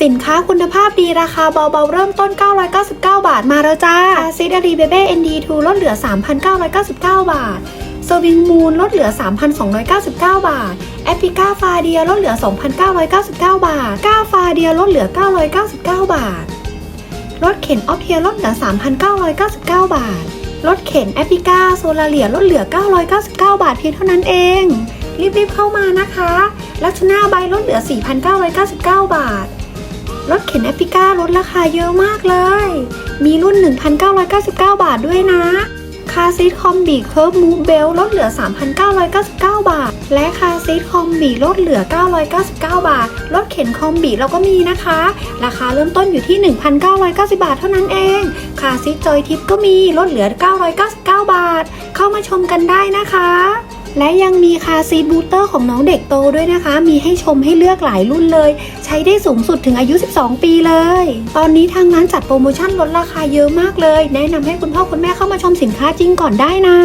สินค้าคุณภาพดีราคาเบาๆ เริ่มต้น 999 บาทมาแล้วจ้าคาซิดอารีเบเบ้ ND2 ลดเหลือ 3,999 บาทสวิงมูนลดเหลือ 3,299 บาท แอปพิก้าฟาเดียลดเหลือ 2,999 บาท ก้าฟาเดียลดเหลือ 999 บาท รถเข็นออฟเทียลดเหลือ 3,999 บาท รถเข็นแอปพิก้าโซลาเลียลดเหลือ 999 บาทเพียงเท่านั้นเอง รีบๆเข้ามานะคะ ลักชนาใบลดเหลือ 4,999 บาท รถเข็นแอปพิก้าลดราคาเยอะมากเลย มีรุ่น 1,999 บาทด้วยนะคาซีทคอมบีเคิร์ฟมูฟเบลลดเหลือ 3,999 บาท และคาซีทคอมบีลดเหลือ 999 บาท รถเข็นคอมบีเราก็มีนะคะ ราคาเริ่มต้นอยู่ที่ 1,990 บาทเท่านั้นเอง คาซีทจอยทิปก็มีลดเหลือ 999 บาท เข้ามาชมกันได้นะคะ และยังมีคาซีบูเตอร์ของน้องเด็กโตด้วยนะคะ มีให้ชมให้เลือกหลายรุ่นเลย ใช้ได้สูงสุดถึงอายุ 12 ปีเลย ตอนนี้ทางร้านจัดโปรโมชั่นลดราคาเยอะมากเลย แนะนำให้คุณพ่อคุณแม่เข้ามาชมสินค้าจริงก่อนได้นะ